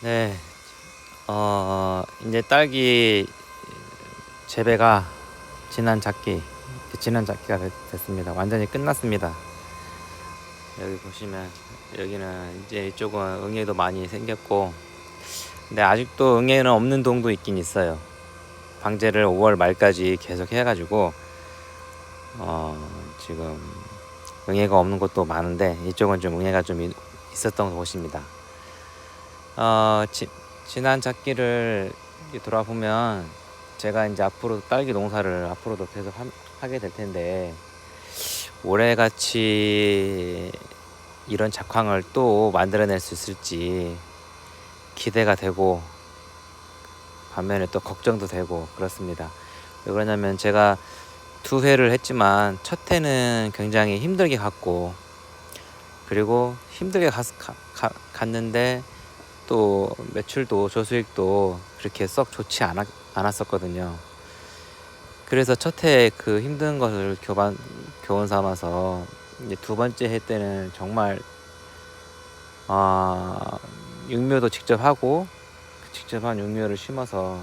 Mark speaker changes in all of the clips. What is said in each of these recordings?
Speaker 1: 네, 어, 이제 딸기 재배가 지난 작기, 지난 작기가 됐, 됐습니다. 완전히 끝났습니다. 여기 보시면 여기는 이제 이쪽은 응애도 많이 생겼고, 근데 아직도 응애는 없는 동도 있긴 있어요. 방제를 5월 말까지 계속 해가지고, 어, 지금 응애가 없는 곳도 많은데 이쪽은 좀 응애가 좀 있- 있었던 곳입니다. 어, 지, 지난 작기를 돌아보면 제가 이제 앞으로 딸기 농사를 앞으로도 계속 하, 게될 텐데 올해 같이 이런 작황을 또 만들어낼 수 있을지 기대가 되고 반면에 또 걱정도 되고 그렇습니다. 왜 그러냐면 제가 두 회를 했지만 첫 회는 굉장히 힘들게 갔고 그리고 힘들게 갔, 가, 가, 갔는데 또 매출도 조수익도 그렇게 썩 좋지 않았, 않았었거든요. 그래서 첫 해 그 힘든 것을 교반, 교훈 삼아서 이제 두 번째 해 때는 정말 아 육묘도 직접 하고 그 직접 한 육묘를 심어서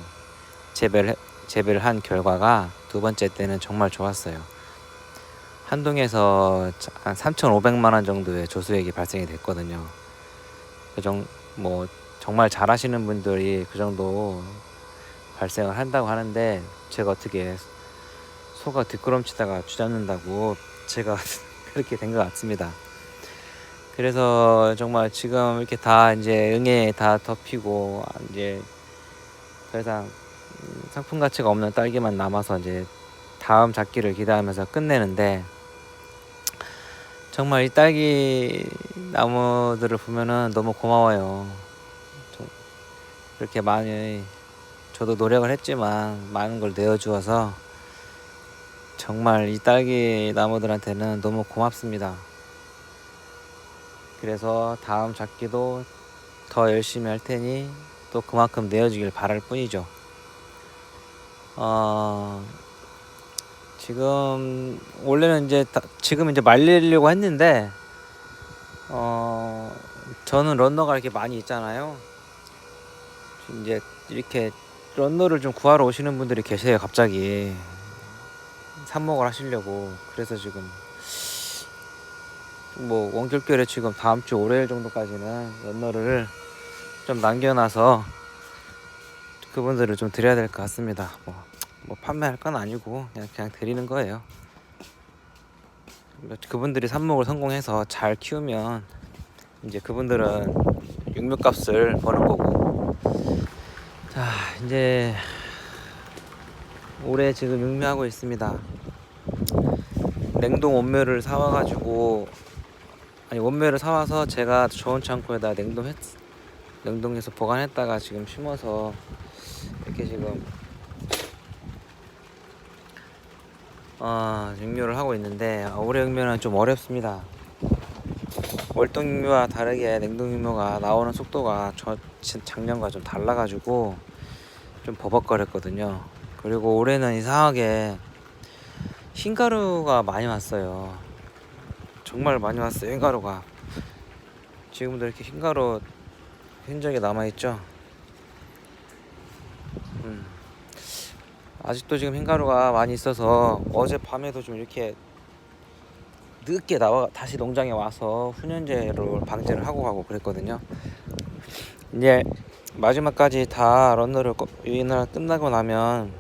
Speaker 1: 재배를 해- 재배를 한 결과가 두 번째 때는 정말 좋았어요. 한동에서 자- 한 3,500만 원 정도의 조수액이 발생이 됐거든요. 그정 뭐 정말 잘하시는 분들이 그 정도 발생을 한다고 하는데 제가 어떻게 소가 뒷걸음치다가 쥐잡는다고 제가 그렇게 된 것 같습니다. 그래서 정말 지금 이렇게 다 이제 응애 다 덮이고 이제 더 이상 음, 상품 가치가 없는 딸기만 남아서 이제 다음 작기를 기대하면서 끝내는데 정말 이 딸기 나무들을 보면은 너무 고마워요. 좀 이렇게 많이 저도 노력을 했지만 많은 걸 내어주어서 정말 이 딸기 나무들한테는 너무 고맙습니다. 그래서 다음 작기도 더 열심히 할 테니 또 그만큼 내어주길 바랄 뿐이죠. 어, 지금 원래는 이제 다, 지금 이제 말리려고 했는데 어 저는 런너가 이렇게 많이 있잖아요. 이제 이렇게 런너를 좀 구하러 오시는 분들이 계세요. 갑자기 삽목을 하시려고 그래서 지금 뭐 원격결에 지금 다음 주 월요일 정도까지는 런너를 좀 남겨놔서 그분들을 좀 드려야 될 것 같습니다. 뭐, 뭐 판매할 건 아니고 그냥 그냥 드리는 거예요. 뭐 그분들이 삽목을 성공해서 잘 키우면 이제 그분들은 육묘값을 버는 거고. 자 이제 올해 지금 육묘하고 있습니다. 냉동 원묘를 사와가지고 아니 원묘를 사와서 제가 좋은 창고에다 냉동했 냉동해서 보관했다가 지금 심어서 이렇게 지금 어, 육묘를 하고 있는데 아, 올해 육묘는 좀 어렵습니다. 월동 육묘와 다르게 냉동 육묘가 나오는 속도가 저 진- 작년과 좀 달라가지고 좀 버벅거렸거든요. 그리고 올해는 이상하게 흰가루가 많이 왔어요. 정말 많이 왔어요. 흰가루가 지금도 이렇게 흰가루 흔적이 남아 있죠. 음. 아직도 지금 흰가루가 많이 있어서 어제 밤에도 좀 이렇게 늦게 나와 다시 농장에 와서 훈연제로 방제를 하고 가고 그랬거든요. 이제 마지막까지 다 런너를 꺼- 유인을 끝나고 나면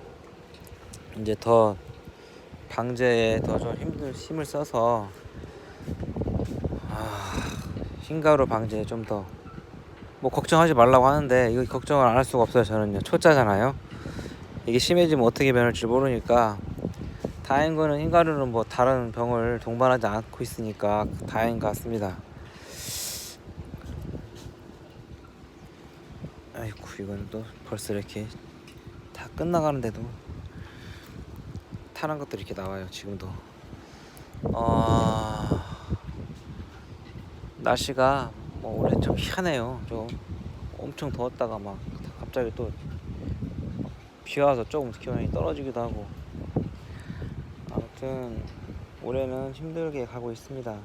Speaker 1: 이제 더 방제에 더 좀 힘들 힘을 써서 아, 흰가루 방제에 좀 더 뭐 걱정하지 말라고 하는데 이거 걱정을 안 할 수가 없어요 저는요. 초짜잖아요. 이게 심해지면 어떻게 변할지 모르니까 다행인 거는 흰가루는 뭐 다른 병을 동반하지 않고 있으니까 다행인 것 같습니다 아이고 이거는 또 벌써 이렇게 다 끝나가는데도 타는 것들이 이렇게 나와요 지금도. 어... 날씨가 뭐 올해 좀 희한해요. 좀 엄청 더웠다가 막 갑자기 또비 와서 조금 기온이 떨어지기도 하고. 아무튼 올해는 힘들게 가고 있습니다.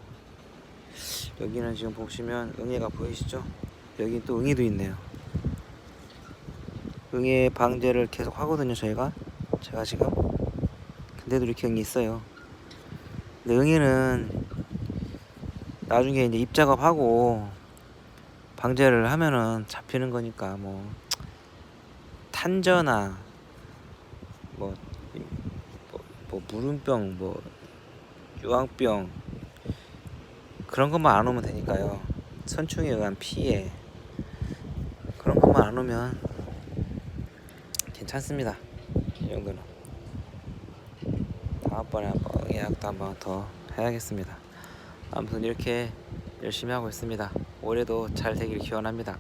Speaker 1: 여기는 지금 보시면 응애가 보이시죠? 여기 또 응이도 있네요 응애 방제를 계속 하거든요 저희가. 제가 지금. 근데도 이렇게 응이 있어요. 근데 응애는 나중에 이제 입작업하고 방제를 하면은 잡히는 거니까 뭐 탄저나 뭐, 이- 뭐, 뭐 물음병 뭐 유황병 그런 것만 안 오면 되니까요. 선충에 의한 피해 그런 것만 안 오면 괜찮습니다. 이 정도는. 다음번에 한번 예약도 한번 더 해야겠습니다. 아무튼 이렇게 열심히 하고 있습니다. 올해도 잘 되길 기원합니다